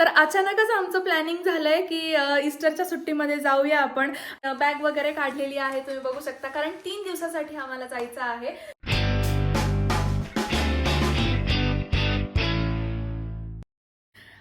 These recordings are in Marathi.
तर अचानकच आमचं प्लॅनिंग झालंय की इस्टरच्या सुट्टीमध्ये जाऊया आपण. बॅग वगैरे काढलेली आहे तुम्ही बघू शकता. कारण तीन दिवसासाठी आम्हाला जायचं आहे.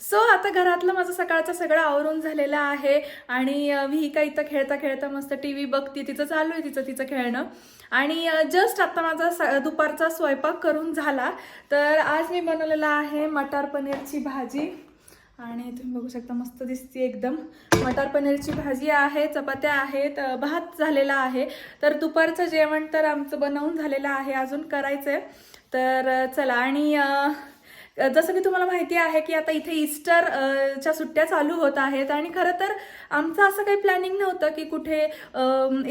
सो आता घरातलं माझं सकाळचं सगळं आवरून झालेलं आहे आणि विहिका इथं खेळता खेळता मस्त टी व्ही बघते तिचं चालू आहे तिचं तिचं खेळणं. आणि जस्ट आता माझा स दुपारचा स्वयंपाक करून झाला. तर आज मी बनवलेला आहे मटार पनीरची भाजी. आणि तुम्ही बघू शकता मस्त दिसते एकदम. मटार पनीरची भाजी आहे चपात्या आहेत भात झालेला आहे. तर दुपारचं जेवण तर आमचं बनवून झालेलं आहे अजून करायचं आहे तर चला आणि जसं की तुम्हाला माहिती आहे की आता इथे इस्टर च्या सुट्ट्या चालू होत आहेत आणि खरं तर आमचं असं काही प्लॅनिंग नव्हतं की कुठे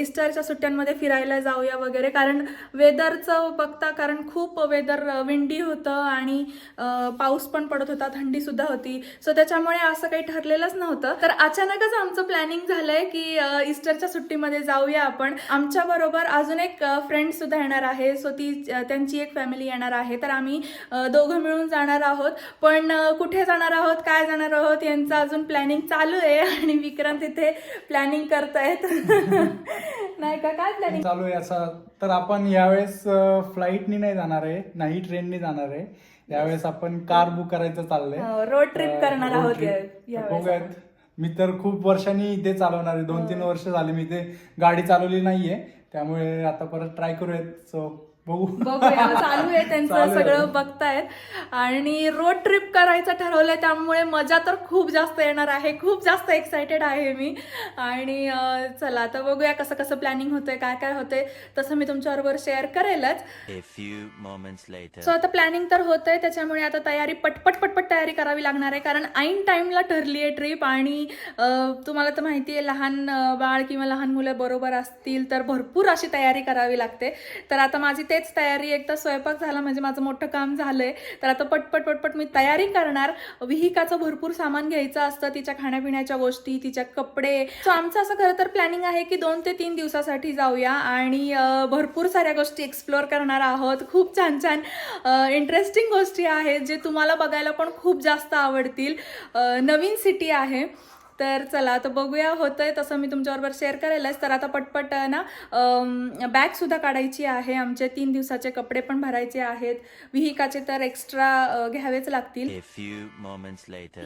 इस्टरच्या सुट्ट्यांमध्ये फिरायला जाऊया वगैरे. कारण वेदरचं बघता कारण खूप वेदर विंडी होतं आणि पाऊस पण पडत होता थंडी सुद्धा होती. सो त्याच्यामुळे असं काही ठरलेलंच नव्हतं. तर अचानकच आमचं प्लॅनिंग झालंय की इस्टरच्या सुट्टीमध्ये जाऊया आपण. आमच्या बरोबर अजून एक फ्रेंड सुद्धा येणार आहे. सो ती त्यांची एक फॅमिली येणार आहे. तर आम्ही दोघं मिळून जाणार आहोत. पण कुठे जाणार आहोत काय जाणार आहोत यांचं अजून प्लॅनिंग चालू आहे आणि विक्रांत इथे प्लॅनिंग करतायत. नाही का? काय प्लॅनिंग चालू आहे असं तर आपण यावेळेस फ्लाईटनी नाही जाणार आहे. नाही ट्रेननी जाणार आहे. यावेळेस आपण कार बुक करायचं चाललंय. रोड ट्रिप अं, करणार आहोत. मी तर खूप वर्षांनी इथे चालवणार आहे. दोन तीन वर्ष झाले मी इथे गाडी चालवली नाहीये. त्यामुळे आता परत ट्राय करूयात. सो बघू. बघूया. चालू आहे त्यांचं. सगळं बघतायत. आणि रोड ट्रिप करायचं ठरवलंय त्यामुळे मजा तर खूप जास्त येणार आहे. खूप जास्त एक्सायटेड आहे मी. आणि चला आता बघूया कसं कसं प्लॅनिंग होतंय काय काय होतंय. तसं मी तुमच्याबरोबर शेअर करेलच. सो आता प्लॅनिंग तर होतंय त्याच्यामुळे आता तयारी पटपट पटपट तयारी करावी लागणार आहे. कारण ऐन टाइमला ठरली आहे ट्रिप आणि तुम्हाला तर माहिती आहे लहान बाळ किंवा लहान मुलं बरोबर असतील तर भरपूर अशी तयारी करावी लागते. तर आता माझी तेच तयारी एकदा स्वयंपाक झाला म्हणजे माझं मोठं काम झालंय. तर आता पटपट पटपट मी तयारी करणार. विहिकाचं भरपूर सामान घ्यायचं असतं तिच्या खाण्यापिण्याच्या गोष्टी तिच्या कपडे. सो आमचं असं खरं तर प्लॅनिंग आहे की दोन ते तीन दिवसासाठी जाऊया आणि भरपूर साऱ्या गोष्टी एक्सप्लोअर करणार आहोत. खूप छान छान इंटरेस्टिंग गोष्टी आहेत जे तुम्हाला बघायला पण खूप जास्त आवडतील. नवीन सिटी आहे. तर चला आता बघूया होतंय तसं मी तुमच्याबरोबर शेअर करेलच तर आता पटपट ना बॅग सुद्धा काढायची आहे. आमचे तीन दिवसाचे कपडे पण भरायचे आहेत. विहिकाचे तर एक्स्ट्रा घ्यावेच लागतील.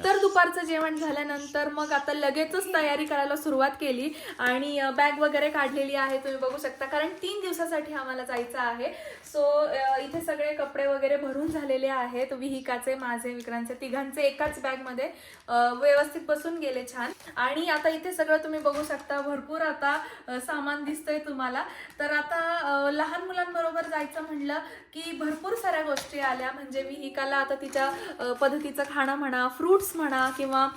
तर दुपारचं जेवण झाल्यानंतर मग आता लगेचच तयारी करायला सुरुवात केली. आणि बॅग वगैरे काढलेली आहे तुम्ही बघू शकता. कारण तीन दिवसासाठी आम्हाला जायचं आहे. सो इथे सगळे कपडे वगैरे भरून झालेले आहेत. विहिकाचे माझे विक्रांचे तिघांचे एकाच बॅगमध्ये व्यवस्थित बसून गेले छान. छान. आणि आता इथे सगळं तुम्ही बघू शकता भरपूर आता सामान दिसतंय तुम्हाला. तर आता लहान मुलांबरोबर जायचं म्हणलं की भरपूर साऱ्या गोष्टी आल्या. म्हणजे मी ही कला आता तिच्या पद्धतीचं खाणं म्हणा फ्रुट्स म्हणा किंवा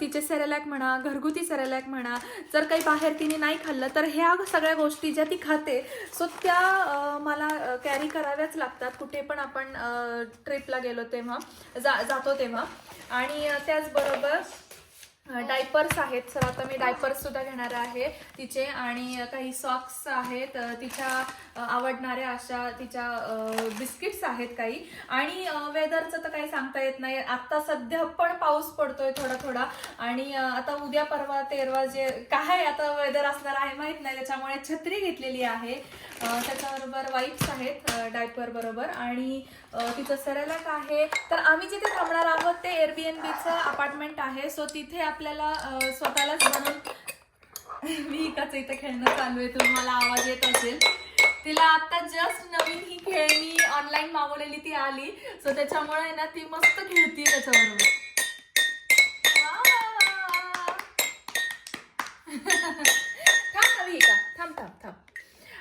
तिचे सेरेलॅक म्हणा घरगुती सेरेलॅक म्हणा जर काही बाहेर तिने नाही खाल्लं तर ह्या सगळ्या गोष्टी ज्या ती खाते सो त्या मला कॅरी कराव्याच लागतात. कुठे पण आपण ट्रिपला गेलो तेव्हा जा जातो तेव्हा. आणि त्याचबरोबर डायपर्स आहेत. सर आता मी डायपर्स सुद्धा घेणार आहे तिचे. आणि काही सॉक्स आहेत. तिच्या आवडणाऱ्या अशा तिच्या बिस्किट्स आहेत काही. आणि वेदरचं तर काही सांगता येत नाही. आता सध्या पण पाऊस पडतोय थोडा थोडा आणि आता उद्या परवा तेरवा जे काय आता वेदर असणार आहे माहीत नाही. त्याच्यामुळे छत्री घेतलेली आहे. त्याच्याबरोबर वाईप्स आहेत डायपर बरोबर. आणि तिचं सेरेलॅक आहे. तर आम्ही जिथे थांबणार आहोत ते एअरबीएनबीचं अपार्टमेंट आहे. सो तिथे आपल्याला स्वतःलाच बनवून मी एकाच इथं खेळणं चालू आहे. तुम्हाला आवाज येत असेल. तिला आता जस्ट नवीन ही खेळणी ऑनलाईन मागवलेली ती आली. सो त्याच्यामुळे आहे ना ती मस्त खेळती त्याच्याबरोबर. थांब नवी का थांब थांब थांब.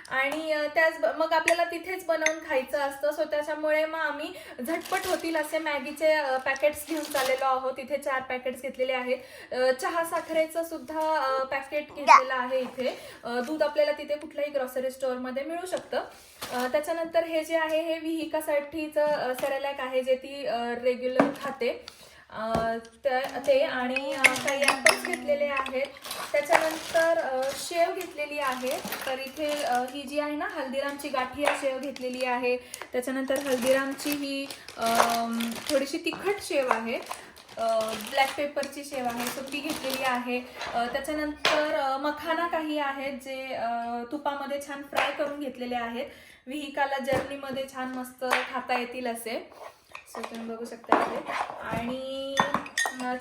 आणि त्याच मग आपल्याला तिथेच बनवून खायचं असतं. सो त्याच्यामुळे मग आम्ही झटपट होतील असे मॅगीचे पॅकेट्स घेऊन चाललेलो आहोत. तिथे चार पॅकेट्स घेतलेले आहेत. चहा साखरेचं सुद्धा पॅकेट घेतलेलं आहे इथे. दूध आपल्याला तिथे कुठल्याही ग्रॉसरी स्टोअरमध्ये मिळू शकतं. त्याच्यानंतर हे जे आहे हे विहिकासाठीचं सेरेलॅक आहे जे ती रेग्युलर खाते. तर ते आणि काही ॲपल्स घेतलेले आहेत. त्याच्यानंतर शेव घेतलेली आहे. तर इथे ही जी आहे ना हल्दीरामची गाठिया शेव घेतलेली आहे. त्याच्यानंतर हल्दीरामची ही थोडीशी तिखट शेव आहे. ब्लॅक पेपरची शेव आहे सो ती घेतलेली आहे. त्याच्यानंतर मखाना काही आहेत जे तुपामध्ये छान फ्राय करून घेतलेले आहेत. विहिकाला जर्नीमध्ये छान मस्त खाता येतील असे. सो तुम्ही बघू शकता इथे. आणि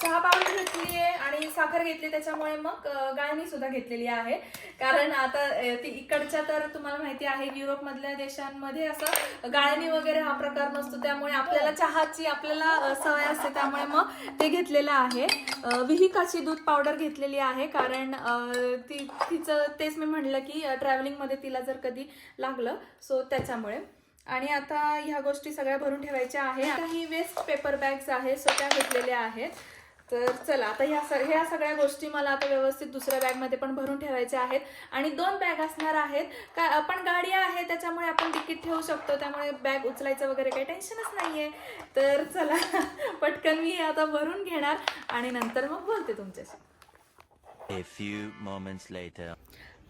चहा पावडर घेतली आहे आणि साखर घेतली त्याच्यामुळे मग अं, गाळणी सुद्धा घेतलेली आहे. कारण आता ती इकडच्या तर तुम्हाला माहिती आहे युरोपमधल्या देशांमध्ये असं गाळणी वगैरे हा प्रकार नसतो. त्यामुळे आपल्याला चहाची आपल्याला सवय असते. त्यामुळे मग ते घेतलेलं आहे. विहिकाची दूध पावडर घेतलेली आहे कारण ती तिचं तेच मी म्हणलं की ट्रॅव्हलिंगमध्ये तिला जर कधी लागलं सो त्याच्यामुळे. आणि आता ह्या गोष्टी सगळ्या भरून ठेवायच्या आहे. काही वेस्ट पेपर बॅग्स आहेत सो त्या घेतलेल्या आहेत. तर चला आता ह्या स ह्या सगळ्या गोष्टी मला आता व्यवस्थित दुसऱ्या बॅगमध्ये पण भरून ठेवायच्या आहेत. आणि दोन बॅग असणार आहेत. का आपण गाडी आहे त्याच्यामुळे आपण तिकीट ठेवू शकतो. त्यामुळे बॅग उचलायचं वगैरे काही टेन्शनच नाहीये. तर चला पटकन मी आता भरून घेणार. आणि नंतर मग बोलते तुमच्याशी. A few moments later.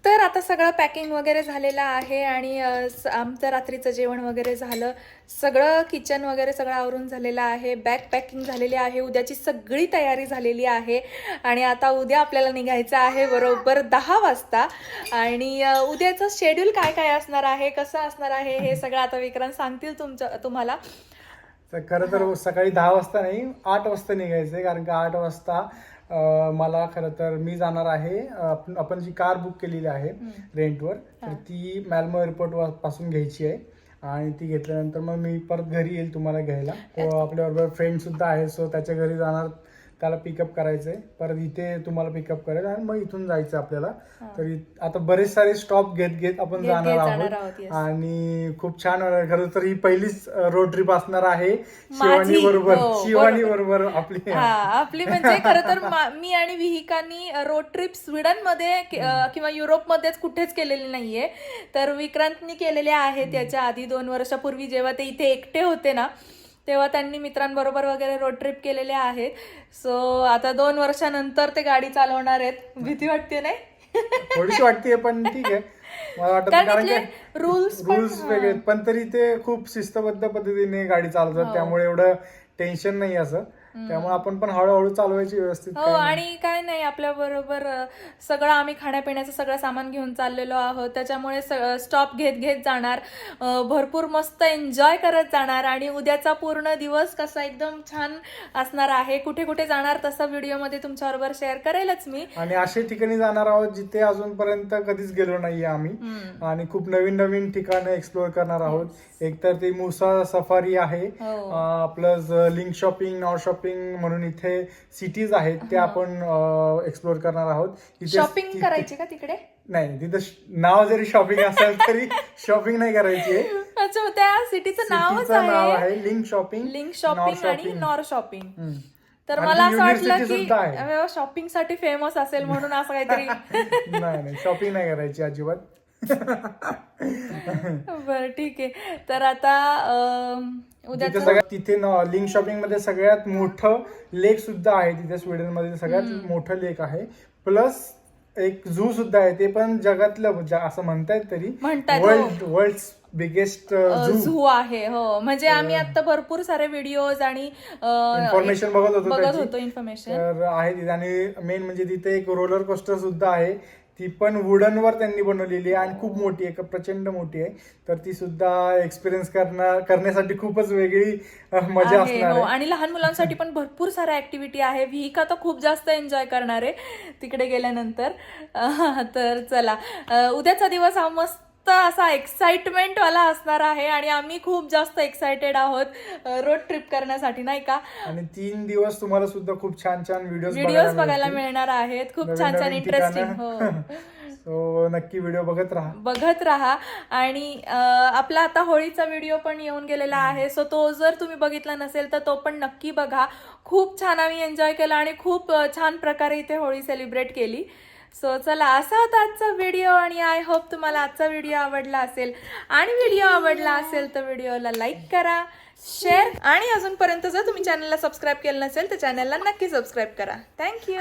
तर आता सगळं पॅकिंग वगैरे झालेलं आहे आणि आमचं रात्रीचं जेवण वगैरे झालं. सगळं किचन वगैरे सगळं आवरून झालेलं आहे. बॅग पॅकिंग झालेली आहे. उद्याची सगळी तयारी झालेली आहे. आणि आता उद्या आपल्याला निघायचं आहे बरोबर दहा वाजता. आणि उद्याचं शेड्यूल काय काय असणार आहे? कसं असणार आहे? हे सगळं आता विक्रांत सांगतील तुमचं तुम्हाला. तर खरं तर सकाळी दहा वाजता नाही आठ वाजता निघायचंय. कारण का आठ वाजता मला खरं तर मी जाणार आहे आपण जी कार बुक केलेली आहे रेंटवर तर ती मॅलमो एअरपोर्टपासून घ्यायची आहे. आणि ती घेतल्यानंतर मग मी परत घरी येईल तुम्हाला घ्यायला. आपल्याबरोबर फ्रेंड सुद्धा आहे सो त्याच्या घरी जाणार त्याला पिकअप करायचंय. परत इथे तुम्हाला पिकअप करायचं आणि मग इथून जायचं आपल्याला. तर आता बरेच सारे स्टॉप घेत घेत आपण जाणार आहोत. आहोत. आणि खूप छान. खरं तर ही पहिलीच रोड ट्रिप असणार आहे. शिवानी बरोबर हो, शिवानी बरोबर. बरोबर आपली. हा आपली म्हणजे खरं तर मा- आणि विहिकानी रोड ट्रिप स्वीडनमध्ये किंवा युरोपमध्येच कुठेच केलेली नाहीये. तर विक्रांतनी केलेले आहे त्याच्या आधी दोन वर्षापूर्वी जेव्हा ते इथे एकटे होते ना तेव्हा त्यांनी मित्रांबरोबर वगैरे रोड ट्रिप केलेले आहेत. सो आता दोन वर्षानंतर ते गाडी चालवणार आहेत. भीती वाटते नाही? थोडीशी वाटते पण ठीक आहे. मला वाटत कारण rules पण- रूल्स वेगळे. पण तरी ते खूप शिस्तबद्ध पद्धतीने गाडी हो. चालवतात त्यामुळे एवढं टेन्शन नाही असं. त्यामुळे आपण पण हळूहळू चालवायची व्यवस्थित हो. आणि काय नाही आपल्या बरोबर सगळं आम्ही खाण्यापिण्याचं सगळं सामान घेऊन चाललेलो आहोत. त्याच्यामुळे स्टॉप घेत घेत जाणार. भरपूर मस्त एन्जॉय करत जाणार. आणि उद्याचा पूर्ण दिवस कसा एकदम छान असणार आहे. कुठे कुठे जाणार तसा व्हिडिओमध्ये तुमच्याबरोबर शेअर करेलच मी. आणि असे ठिकाणी जाणार आहोत जिथे अजूनपर्यंत कधीच गेलो नाहीये आम्ही. आणि खूप नवीन नवीन ठिकाणं एक्सप्लोअर करणार आहोत. एकतर ती मुसा सफारी आहे. हो. Plus link shopping nor shopping म्हणून इथे सिटीज आहेत ते आपण एक्सप्लोअर करणार आहोत. इथे- शॉपिंग करायची का तिकडे? नाही तिथं नाव जरी शॉपिंग असेल तरी शॉपिंग नाही करायची. अच्छा त्या सिटीचं नावच नाव आहे. लिंक शॉपिंग लिंक शॉपिंग आणि नॉर शॉपिंग. तर मला असं वाटलं की. शॉपिंगसाठी फेमस असेल म्हणून असं काहीतरी. नाही नाही शॉपिंग नाही करायची अजिबात. बरं ठीक आहे. तर आता अं, तिथे सगळ्यात तिथे लिंक शॉपिंगमध्ये सगळ्यात मोठं लेक सुद्धा आहे तिथे स्वीडनमध्ये सगळ्यात मोठं लेक आहे. प्लस एक झू सुद्धा आहे ते पण जगातलं ज- असं म्हणतायत तरी म्हणतायत, हो. World world biggest zoo zoo आहे हो. म्हणजे आम्ही आता भरपूर सारे व्हिडिओज आणि इन्फॉर्मेशन बघत होतो बघत त्याची. होतो इन्फॉर्मेशन तर आहे तिथे आणि मेन म्हणजे तिथे एक रोलर कोस्टर सुद्धा आहे. ती पण वुडन वर त्यांनी बनवलेली आहे आणि खूप मोठी आहे प्रचंड मोठी आहे. तर ती सुद्धा एक्सपिरियन्स करणार करण्यासाठी खूपच वेगळी मजा आहे असणार हो. आहे. आणि लहान मुलांसाठी पण भरपूर साऱ्या ऍक्टिव्हिटी आहे. विहिका तर खूप जास्त एन्जॉय करणार आहे तिकडे गेल्यानंतर. अह, तर चला. अह, उद्याचा दिवस हा मस्त असा एक्साइटमेंट वाला असणार आहे आणि आम्ही खूप जास्त एक्साइटेड आहोत रोड ट्रिप करण्यासाठी नाही का? आणि तीन दिवस तुम्हाला सुद्धा खूप छान छान व्हिडिओ व्हिडिओज बघायला मिळणार आहेत. खूप छान छान इंटरेस्टिंग. हो. सो नक्की व्हिडिओ बघत राहा. बघत राहा. आणि आपला आता होळीचा व्हिडिओ पण येऊन गेलेला आहे. सो तो जर तुम्ही बघितला नसेल तर तो पण नक्की बघा. खूप छान आम्ही एन्जॉय केला आणि खूप छान प्रकारे इथे होळी सेलिब्रेट केली. सो चला असा होता आजचा व्हिडिओ आणि आय होप तुम्हाला आजचा व्हिडिओ आवडला असेल. आणि व्हिडिओ आवडला असेल तर व्हिडिओला लाईक करा शेअर आणि अजूनपर्यंत जर तुम्ही चॅनलला सबस्क्राईब केलं नसेल तर चॅनलला नक्की सबस्क्राईब करा. थँक्यू